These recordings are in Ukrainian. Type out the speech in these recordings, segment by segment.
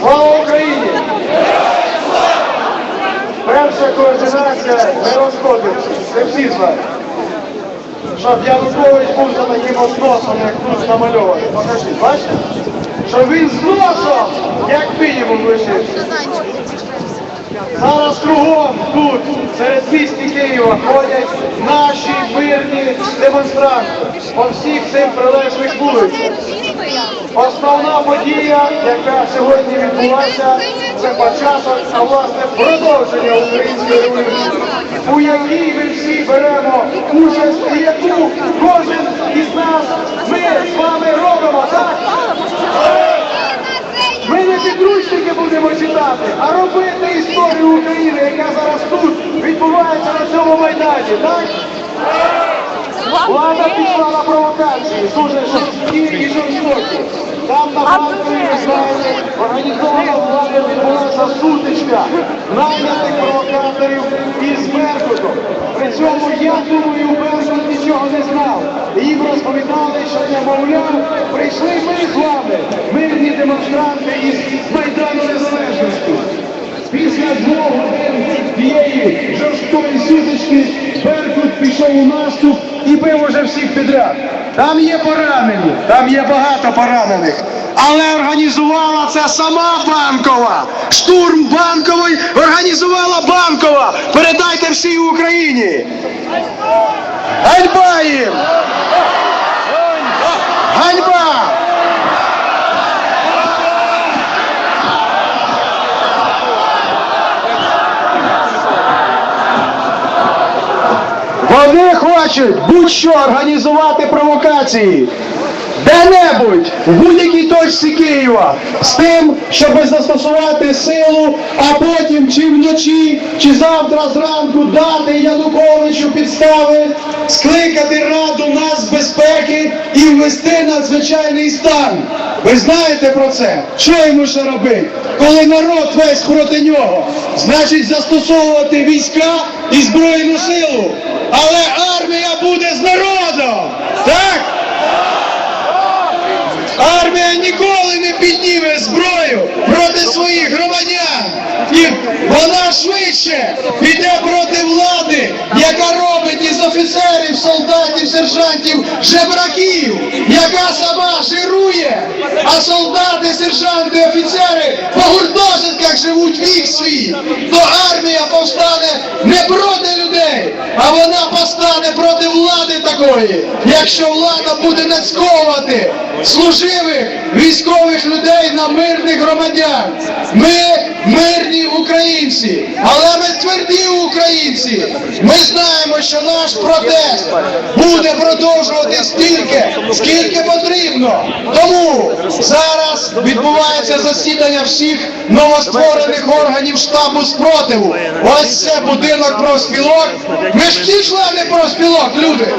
Слава Україні! Перша координація не розходиться. Це всі знають. Щоб Янукович був за таким относом, як тут намальований. Покажіть, бачите? Щоб він з носом, як мінімум, лишився. Зараз кругом тут, серед місті Києва, ходять наші мирні демонстранти по всіх цим прилеглих вулицях. Основна подія, яка сьогодні відбулася, це початок, а власне продовження української революції, у якій ми всі беремо участь і яку кожен із нас ми з вами робимо, так? Ми не підручники будемо читати, а робити історію України, яка зараз тут відбувається на цьому майдані, так? Влада пішла на провокації, дуже жорсткі і жорстокі. Там на Банкові, ви знаєте, організована влада відбулася сутичка наймятих провокаторів із Беркутом. При цьому, я думаю, Беркут нічого не знав. Їм розповідали, що, мовляв, прийшли ми з вами, мирні демонстранти із Майдану Незалежності. Після двох годин тієї жорсткої сутички Беркут пішов у наступ і бив уже всіх підряд. Там є поранені, там є багато поранених. Але організувала це сама Банкова. Штурм Банкової організувала Банкова. Передайте всій Україні. Ганьба їм! Ганьба! Хочуть будь-що організувати провокації. Де-небудь, в будь-якій точці Києва, з тим, щоб застосувати силу, а потім чи вночі, чи завтра зранку дати Януковичу підстави, скликати Раду нацбезпеки і ввести надзвичайний стан. Ви знаєте про це? Що йому ще робити? Коли народ весь проти нього, значить застосовувати війська і збройну силу. Але армія буде з народом. Так? Армія ніколи не підніме зброю проти своїх громадян. І вона швидше піде проти влади, яка робить із офіцерів, солдатів, сержантів жебраків, яка сама жирує, а солдати, сержанти, офіцери по гуртожитках живуть вік свій. То армія повстане не проти людей, а вона повстане проти влади такої, якщо влада буде нацьковувати служивих військових людей на мирних громадян. Ми мирні українці, але ми тверді українці. Ми знаємо, що наш протест буде продовжувати стільки, скільки потрібно. Тому зараз відбувається засідання всіх новостворених органів штабу спротиву. Ось це будинок профспілок. Ми ж всі члени профспілок, люди.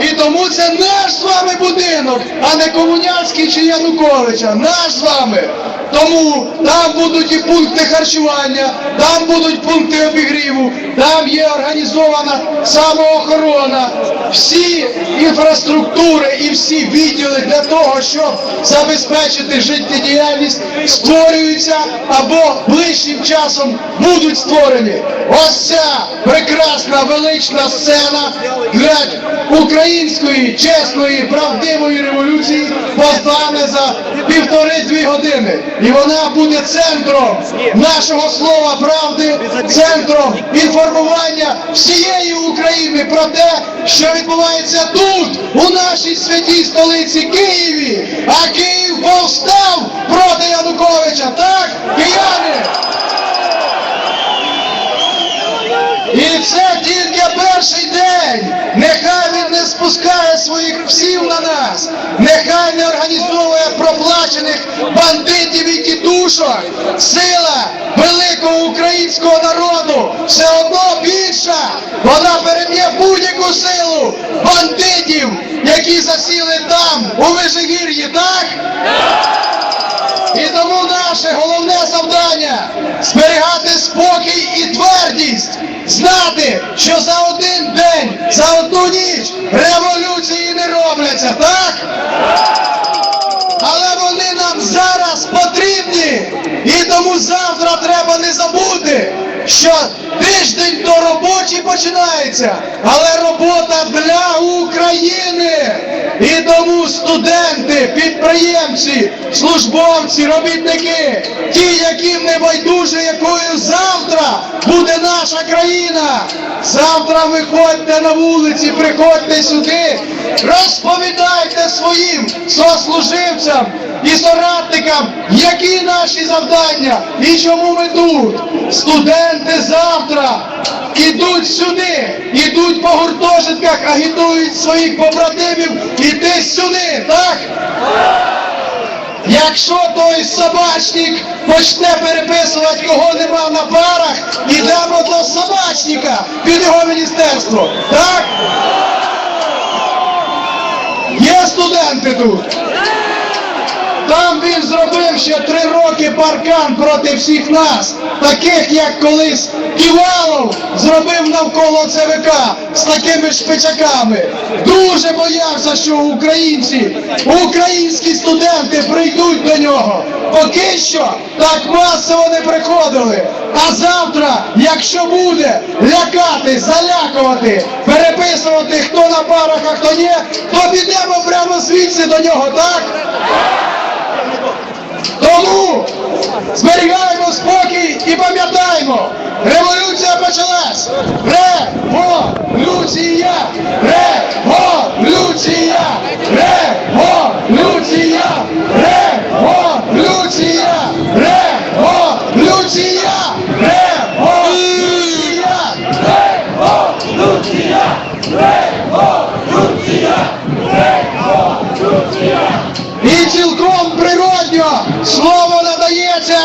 І тому це наш з вами будинок, а не комуняцький чи Януковича. Наш з вами. Тому там будуть і пункти харчування, там будуть пункти обігріву, там є організована самоохорона, всі інфраструктури і всі відділи для того, щоб забезпечити життєдіяльність, створюються або ближчим часом будуть створені. Ось ця прекрасна велична сцена для української чесної, правдивої революції постане за півтори-дві години. І вона буде центром нашого слова правди, центром інформування всієї України про те, що відбувається тут, у нашій святій столиці Києві. А Київ повстав проти Януковича. Так, кияни? І це тільки перший день. Нехай він не спускає своїх псів на нас, нехай не організовує проплачених бандитів і. Сила великого українського народу все одно більша. Вона переб'є будь-яку силу бандитів, які засіли там, у Вишегір'ї, так? І тому наше головне завдання зберігати спокій і твердість, знати, що за один день, за одну ніч революції не робляться, так? Завтра треба не забути, що тиждень то робочий починається, але робота для України. І тому студенти, підприємці, службовці, робітники, ті, яким не байдуже, якою завтра буде наша країна. Завтра виходьте на вулиці, приходьте сюди, розповідайте своїм сослуживцям і соратникам, які наші завдання і чому ми тут. Студенти завтра ідуть сюди, ідуть по гуртожитках, агітують своїх побратимів іти сюди, так? Якщо той собачник почне переписувати, кого нема на парах, ідемо до собачника під його міністерство. Так? Є студенти тут. Там він зробив ще три роки паркан проти всіх нас, таких як колись Ківалов зробив навколо ЦВК з такими шпичаками. Дуже боявся, що українці, українські студенти прийдуть до нього. Поки що так масово не приходили. А завтра, якщо буде лякати, залякувати, переписувати, хто на парах, а хто ні, то підемо прямо звідси до нього, так? Тому зберігаємо спокій і пам'ятаємо, революція почалась! Революція! Революція! Революція! Революція! Революція! Революція! І цілком природньо слово надається!